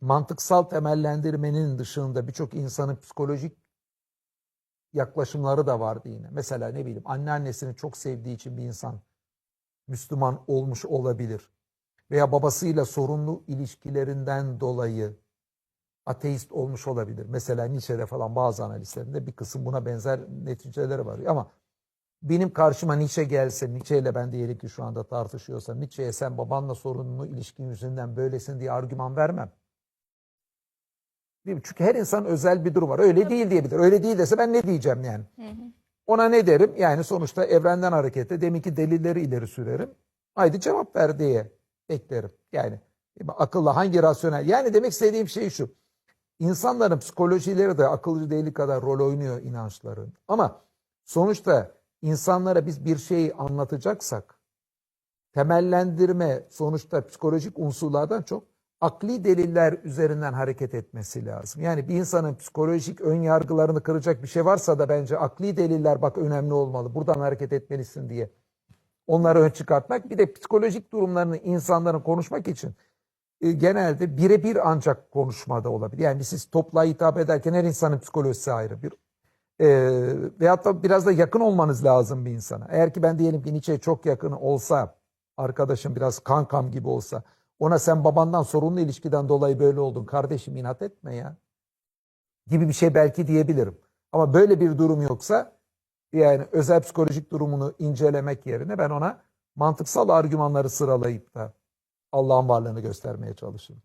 mantıksal temellendirmenin dışında birçok insanın psikolojik yaklaşımları da vardı yine. Mesela ne bileyim anneannesini çok sevdiği için bir insan Müslüman olmuş olabilir. Veya babasıyla sorunlu ilişkilerinden dolayı ateist olmuş olabilir. Mesela Nietzsche'de falan bazı analistlerinde bir kısım buna benzer neticeleri var. Ama benim karşıma Nietzsche gelse, Nietzsche ile ben diyelim ki şu anda tartışıyorsam, Nietzsche'ye sen babanla sorunlu ilişkin yüzünden böylesin diye argüman vermem. Değil mi? Çünkü her insan özel bir durum var. Öyle değil diyebilir. Öyle değil dese ben ne diyeceğim yani? Ona ne derim? Yani sonuçta evrenden hareketle deminki delilleri ileri sürerim. Haydi cevap ver diye beklerim. Yani akılla hangi rasyonel? Yani demek istediğim şey şu. İnsanların psikolojileri de akılcı deli kadar rol oynuyor inançların. Ama sonuçta insanlara biz bir şeyi anlatacaksak temellendirme sonuçta psikolojik unsurlardan çok akli deliller üzerinden hareket etmesi lazım. Yani bir insanın psikolojik ön yargılarını kıracak bir şey varsa da bence akli deliller bak önemli olmalı. Buradan hareket etmelisin diye. Onları ön çıkartmak. Bir de psikolojik durumlarını insanların konuşmak için e, genelde birebir ancak konuşmada olabilir. Yani siz topla hitap ederken her insanın psikolojisi ayrı. Bir e, veyahut da biraz da yakın olmanız lazım bir insana. Eğer ki ben diyelim ki Nietzsche'ye çok yakın olsa, arkadaşım biraz kankam gibi olsa, ona sen babandan sorunlu ilişkiden dolayı böyle oldun, kardeşim inat etme ya gibi bir şey belki diyebilirim. Ama böyle bir durum yoksa yani özel psikolojik durumunu incelemek yerine ben ona mantıksal argümanları sıralayıp da Allah'ın varlığını göstermeye çalışırım.